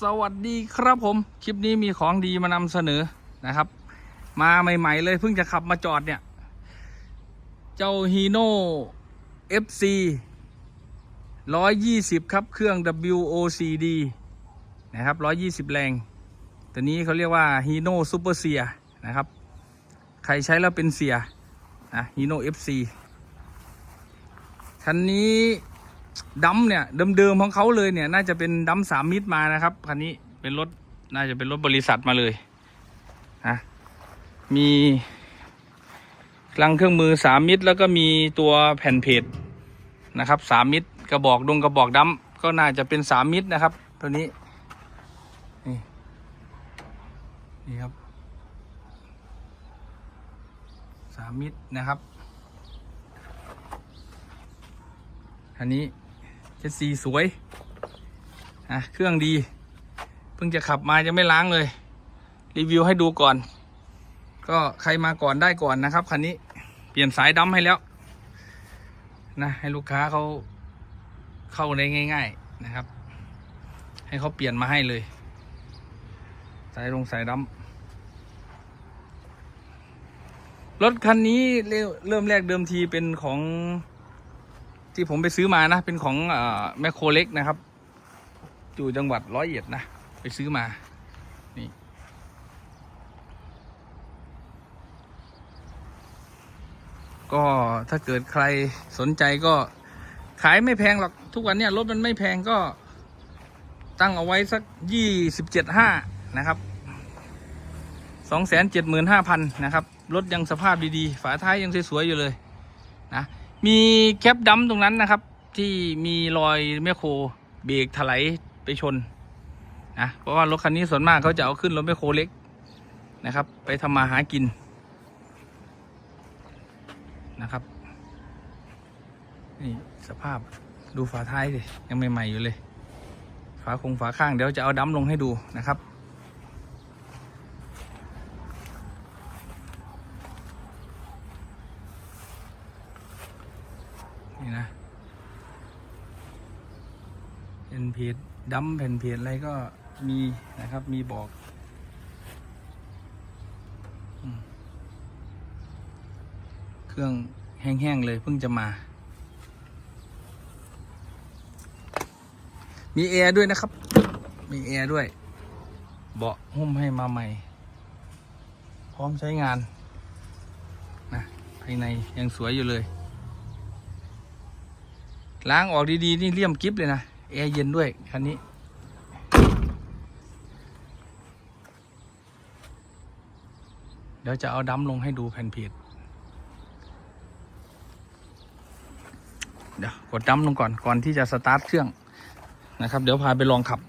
สวัสดีครับผม คลิปนี้มีของดีมานำเสนอนะครับ มาใหม่ ๆ เลยเพิ่งจะขับมาจอดเนี่ย เจ้าฮีโน่ FC 120 ครับเครื่อง WOCD นะครับ 120 แรง ตัวนี้เขาเรียกว่าฮีโน่ซูเปอร์เซียนะครับ ใครใช้แล้วเป็นเสียนะฮีโน่ FC คันนี้ ดัมเนี่ยเดิมๆของเขาเลยเนี่ย น่าจะเป็นดัมสามมิตรมานะครับคันนี้เป็นรถน่าจะเป็นรถบริษัทมาเลยนะมีคลังเครื่องมือสามมิตร แล้วก็มีตัวแผ่นเพจนะครับสามมิตรกระบอกดงกระบอกดัมก็น่าจะเป็นสามมิตรนะครับ ตัวนี้นี่นี่ครับสามมิตรนะครับอันนี้ ดสีสวยอะเครื่องดี เพิ่งจะขับมาจะไม่ล้างเลย รีวิวให้ดูก่อน ก็ใครมาก่อนได้ก่อนนะครับคันนี้เปลี่ยนสายดำให้แล้วนะให้ลูกค้าเขาเข้าได้ง่าย ๆนะครับ ให้เขาเปลี่ยนมาให้เลย สายลงสายดำรถคันนี้เริ่มเริ่มแรกเดิมทีเป็นของ ที่ผมไปซื้อมานะ เป็นของอแมคโครเล็กนะครับ อยู่จังหวัดร้อยเอ็ดนะ ไปซื้อมา นี่ก็ถ้าเกิดใครสนใจก็ขายไม่แพงหรอก ทุกวันเนี้ยรถมันไม่แพงก็ตั้งเอาไว้สักยี่สิบเจ็ดห้านะครับสองแสนเจ็ดหมื่นห้าพันนะครับ รถยังสภาพดีๆ ฝาท้ายยังสวยๆอยู่เลย มีแคปดัมตรงนั้นนะครับ ที่มีรอยแมคโครเบรกถลายไปชนนะเพราะว่ารถคันนี้ส่วนมากเขาจะเอาขึ้นรถแมคโครเล็กนะครับ ไปทำมาหากินนะครับนี่สภาพดูฝาท้ายสิยังใหม่ๆอยู่เลย ฝาคงฝาข้างเดี๋ยวจะเอาดัมลงให้ดูนะครับ นี่นะแผ่น เพจดัมแผ่นเพจอะไรก็มีนะครับ มีบอกเครื่องแห้งๆเลยเพิ่งจะมา มีแอร์ด้วยนะครับ มีแอร์ด้วย เบาะหุ้มให้มาใหม่ พร้อมใช้งานนะภายในยังสวยอยู่เลย ล้างออกดี ๆ นี่เลี่ยมกิฟเลยนะ แอร์เย็นด้วย คันนี้ เดี๋ยวจะเอาดัมลงให้ดูแผ่นเพจเดี๋ยวกดดัมลงก่อนก่อนที่จะสตาร์ทเครื่องนะครับ เดี๋ยวพาไปลองขับ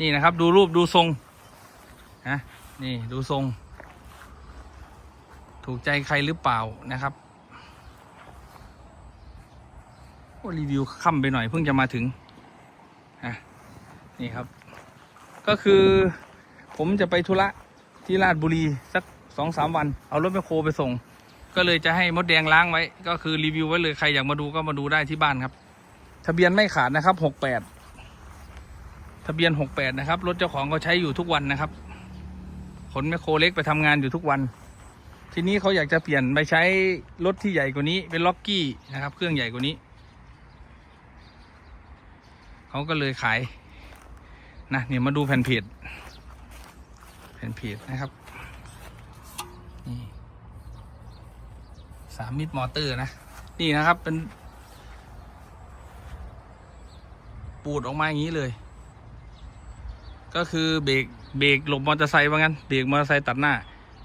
นี่นะครับ ดูรูปดูทรงนะนี่ดูทรง ถูกใจใครหรือเปล่านะครับโอ้รีวิวค่ำไปหน่อยเพิ่งจะมาถึงอะนี่ครับ ก็คือผมจะไปธุระที่ราชบุรีสักสองสามวัน เอารถแมคโครไปส่ง ก็เลยจะให้มดแดงล้างไว้ ก็คือรีวิวไว้เลยใครอยากมาดูก็มาดูได้ที่บ้านครับ ทะเบียนไม่ขาดนะครับหกแปด ทะเบียน 68 นะครับ รถเจ้าของเขาใช้อยู่ทุกวันนะครับ ขนแมคโครเล็กไปทำงานอยู่ทุกวัน ทีนี้เขาอยากจะเปลี่ยนไปใช้รถที่ใหญ่กว่านี้ เป็นล็อกกี้นะครับ เครื่องใหญ่กว่านี้ เขาก็เลยขายนะเนี่ยมาดูแผ่นเพจแผ่นเพจนะครับนี่สามมิตรมอเตอร์นะ นี่นะครับเป็น ปูดออกมาอย่างนี้เลย ก็คือเบรกเบรกหลบมอเตอร์ไซค์ว่างั้นเบรกมอเตอร์ไซค์ตัดหน้า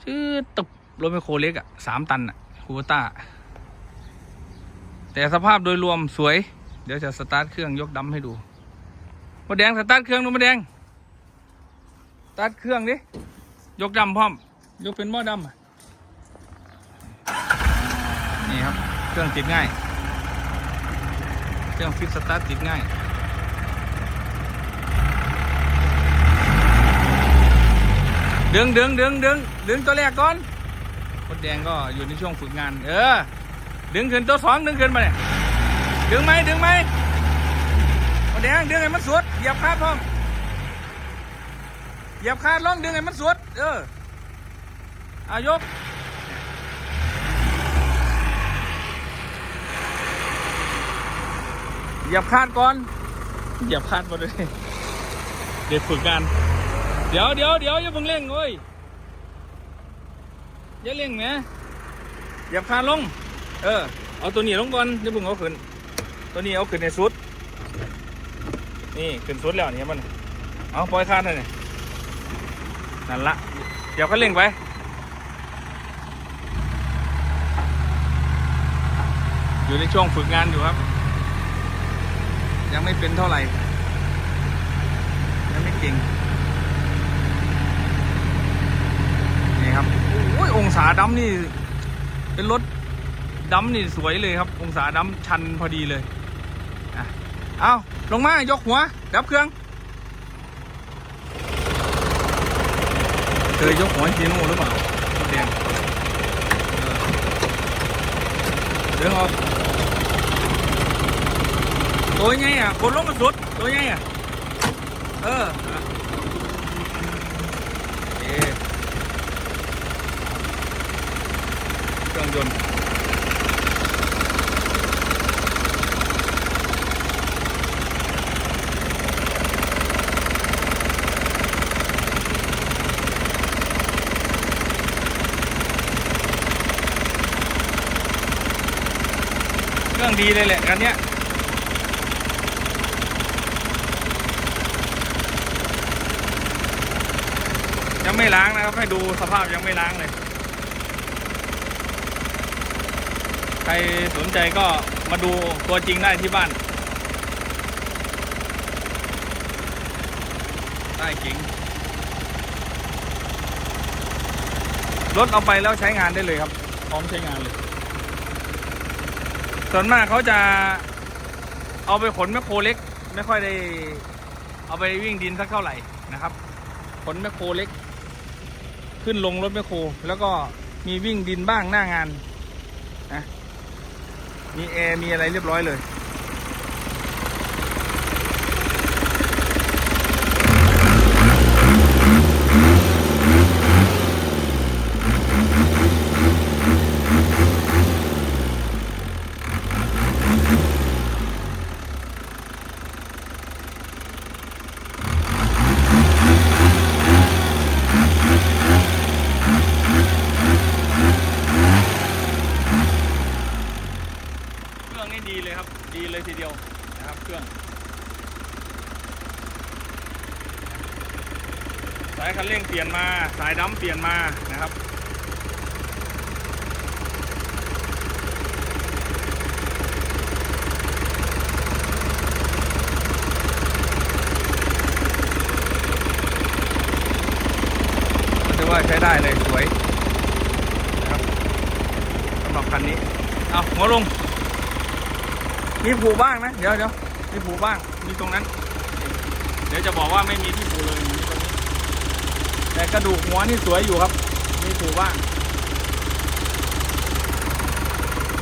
ชื่อตบรถไมโครเล็กอะสามตันอะคูปต้า แต่สภาพโดยรวมสวย เดี๋ยวจะสตาร์ทเครื่องยกดำให้ดูมาแดงสตาร์ทเครื่องดูมาแดงสตาร์ทเครื่องดิยกดำพร้อม ยกเป็นหม้อดำนี่ครับ เครื่องติดง่าย เครื่องฟิตสตาร์ทติดง่าย ดึงดึงดึงดึงดึงตัวแรกก่อนมดแดงก็อยู่ในช่วงฝึกงาน เออ ดึงขึ้นตัวสองดึงขึ้นมาเนี่ยดึงไหมดึงไหมมดแดงดึงให้มันสุดเหยียบคาดพ่องเหยียบคาดลองดึงให้มันสุด เอออายกเหยียบคาดก่อนเหยียบคาดมาด้วยเด็กฝึกงาน เดี๋ยวเดี๋ยวเดี๋ยวอย่าเพิ่งเร่งเว้ยอย่าเร่งนะเหยียบคาดลง เออ เอาตัวนี้ลงก่อนอย่าเพิ่งเอาขึ้น ตัวนี้เอาขึ้นในสุด นี่ขึ้นสุดแล้วเนี่ยมัน เอาปล่อยคาดเลยน,นั่นละเดี๋ยวก็เร่งไปอยู่ในช่วงฝึกงานอยู่ครับ ยังไม่เป็นเท่าไหร่ ยังไม่เก่ง นี่ครับ โอ้ยองศาดำนี่ เป็นรถดำนี่สวยเลยครับ องศาดำชันพอดีเลยอะเอาลงมายกหัว ดับเครื่องเคยยกหัวให้จีโน่หรือเปล่าเดียงเดี๋ยวเอาตัวใหญ่อะคนลงมาสุดตัวใหญ่อะเอออะเอ๊ะ เครื่องยนต์เครื่องดีเลยแหละคันเนี้ยยังไม่ล้างนะครับ ให้ดูสภาพยังไม่ล้างเลย ใค รสนใจก็มาดูตัวจริงได้ที่บ้านได้เก่งรถเอาไปแล้วใช้งานได้เลยครับ พร้อมใช้งานเลย ส่วนมากเขาจะเอาไปขนแมคโครเล็ก ไม่ค่อยได้ เอาไปวิ่งดินสักเท่าไหร่นะครับ ขนแมคโครเล็ก ขึ้นลงรถแมคโครแล้วก็มีวิ่งดินบ้างหน้างานนะ มีแอร์มีอะไรเรียบร้อยเลย เครื่องนี่ดีเลยครับ ดีเลยทีเดียวนะครับ เครื่อง สายคันเร่งเปลี่ยนมา สายดัมเปลี่ยนมานะครับ ถือว่าใช้ได้เลยสวยนะครับสำหรับคันนี้ เอาหัวลง มีผูบ้างนะ เดี๋ยวเดี๋ยวมีผูบ้าง มีตรงนั้น เดี๋ยวจะบอกว่าไม่มีที่ผูเลย แต่กระดูกหัวนี่สวยอยู่ครับมีผูบ้า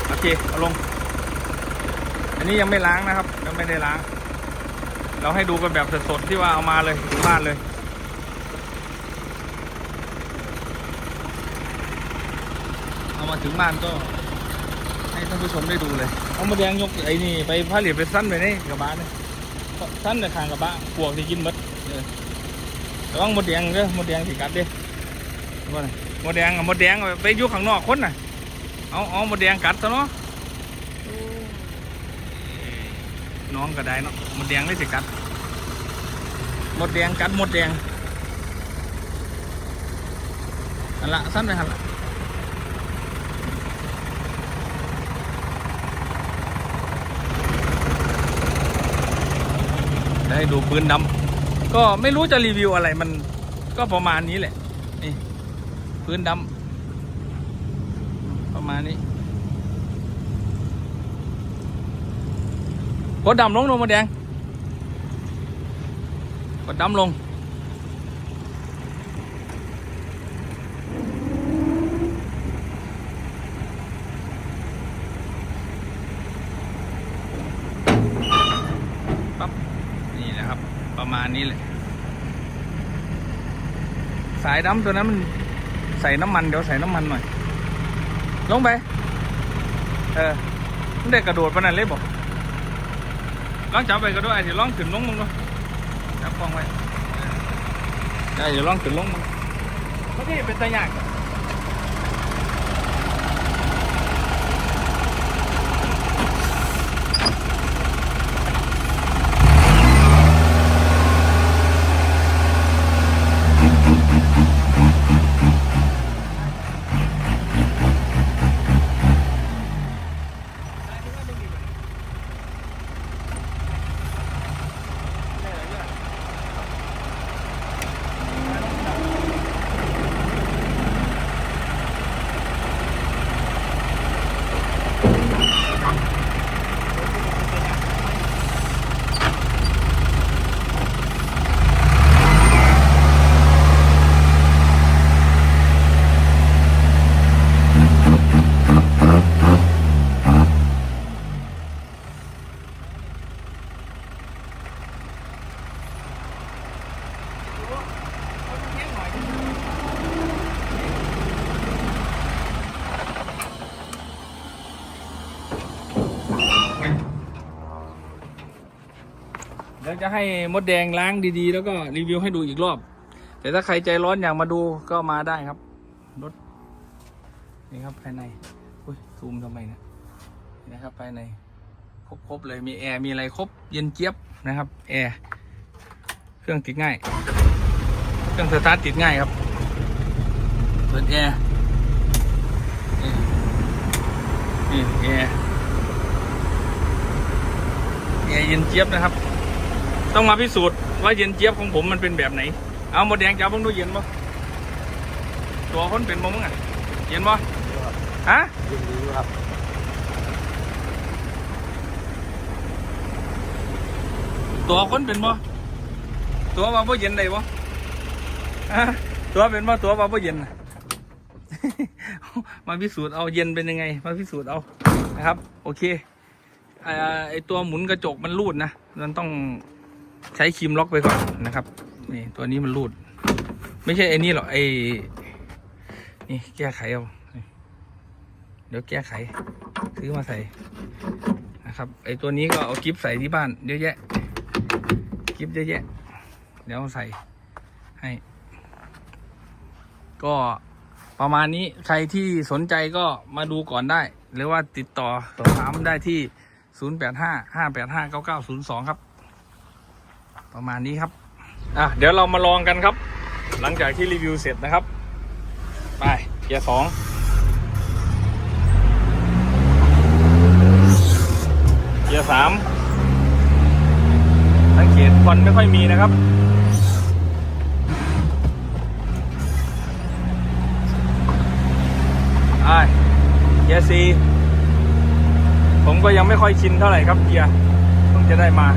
โอเค เอาลง อันนี้ยังไม่ล้างนะครับ ยังไม่ได้ล้าง เราให้ดูกันแบบสดๆที่ว่าเอามาเลยถึงบ้านเลยเอามาถึงบ้านก็ ให้ท่านผู้ชมได้ดูเลย เอามาแดงยกไอ้นี่ไปผ่าเหลิตไปสั้นไปนี่กระบะนี่สั้นแต่ทางกระบะพวกที่กินหมด ระวังหมดแดงเด้อหมดแดงสิกัดเด้อว่าน่ะหมดแดงอะหมดแดงเอาไปอยู่ข้างนอกคนน่ะเอาเอาหมดแดงกัดซะเนาะน้องก็ได้เนาะหมดแดงเลยสิกัดหมดแดงกัดหมดแดงอันละสั้นไปหันละได้ดูพื้นดำ ก็ไม่รู้จะรีวิวอะไรมันก็ประมาณนี้แหละ นี่ พื้นดำประมาณนี้กดดำลงลงมาแดงกดดำลง ณนี้เลย สายดำตัวนั้นมันใส่น้ำมันเดี๋ยวใส่น้ำมันหน่อย ลงไป เออมันได้กระโดดปะนั่นเลยบอกลองจับไปก็ด้วยเดี๋ยวลองขึ้นลงมึงดูจับกล้องไว้เดี๋ยวลองขึ้นลงมึงไม่ได้เป็นตะยาก ดี๋ยวจะให้มดแดงล้างดีๆ แล้วก็รีวิวให้ดูอีกรอบ แต่ถ้าใครใจร้อนอยากมาดูก็มาได้ครับ รถ นี่ครับภายในอุ้ยซูมทำไมนะนี่นะครับภายในครบๆเลยมีแอร์มีอะไรครบเย็นเจี๊ยบนะครับแอร์เครื่องติดง่าย เครื่องสตาร์ทติดง่ายครับเปิดแอร์นี่แอร์แอร์เย็นเจี๊ยบนะครับ ต้องมาพิสูจน์ว่าเย็นเจี๊ยบของผมมันเป็นแบบไหน เอาหมดแดงจับเพิ่งดูเย็นปะตัวคนเป็นบ่มึงอะเย็นปะฮะยินดีครับตัวคนเป็นบ่ตัวว่าบ่เย็นได้บ่ฮะตัวเป็นบ่ตัวว่าบ่เย็นมาพิสูจน์เอาเย็นเป็นยังไง มาพิสูจน์เอานะครับ โอเคอ่าไอตัวหมุนกระจกมันรูดนะมันต้อง ใช้ครีมล็อกไปก่อนนะครับนี่ตัวนี้มันรูด ไม่ใช่ไอ้นี่หรอกไอ้นี่แก้ไขเอาเดี๋ยวแก้ไขซื้อมาใส่นะครับไอ้ตัวนี้ก็เอากิฟใส่ที่บ้านเยอะแยะกิฟเยอะแยะเดี๋ยวใส่ให้ ก็ประมาณนี้ใครที่สนใจก็มาดูก่อนได้ หรือว่าติดต่อสอบถามได้ที่ 085 585 9902 ครับ ประมาณนี้ครับ อะเดี๋ยวเรามาลองกันครับ หลังจากที่รีวิวเสร็จนะครับ ไปเกียร์สองเกียร์สามสังเกตควันไม่ค่อยมีนะครับไอ้เกียร์ซีผมก็ยังไม่ค่อยชินเท่าไหร่ครับเกียร์เพิ่งจะได้มา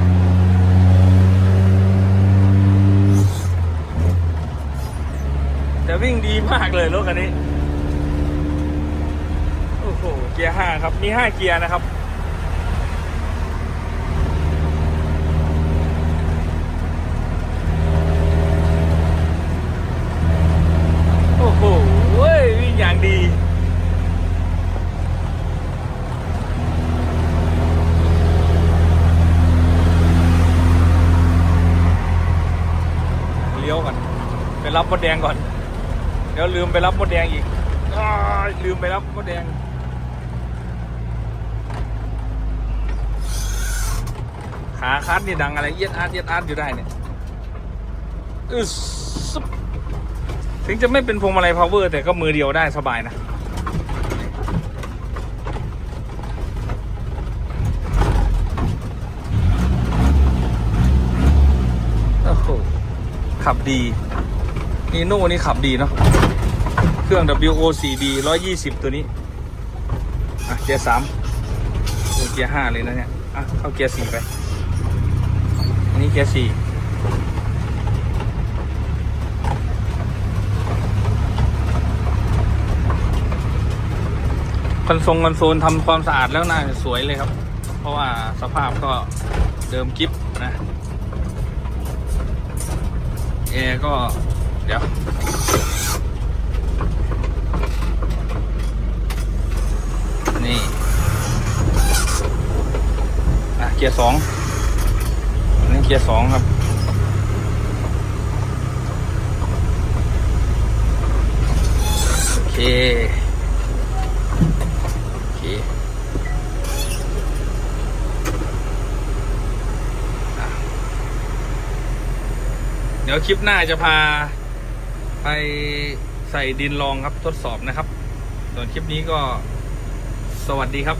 แต่วิ่งดีมากเลยรถคันนี้ โอ้โห เกียร์ห้าครับ มีห้าเกียร์นะครับ โอ้โหเว้ยวิ่งอย่างดีเลี้ยวก่อนไปรับมดแดงก่อน ดี๋ยวลืมไปรับมดแดงอีกอลืมไปรับมดแดง ขาคัดนี่ดังอะไรเอียดอาร์ตเอียดอาร์ตอยู่ได้เนี่ยอึสถึงจะไม่เป็นพวงมาลัย power แต่ก็มือเดียวได้สบายนะโอ้โหขับดี นีโน่นี่ขับดีเนาะเครื่อง WO4D 120 ตัวนี้ อะ เกียร์สามโอ้เกียร์ห้าเลยนะเนี่ย อะ เข้าเกียร์สี่ไป อันนี้เกียร์สี่คอนโซลคอนโซลทำความสะอาดแล้วน่าจะสวยเลยครับ เพราะว่าสภาพก็เดิมกิฟนะแอร์ก็ เดี๋ยวนี่อะเกียร์สองอันนี้เกียร์สองครับโอเคโอเคเดี๋ยวคลิปหน้าจะพา ไปใส่ดินรองครับทดสอบนะครับส่วนคลิปนี้ก็สวัสดีครับ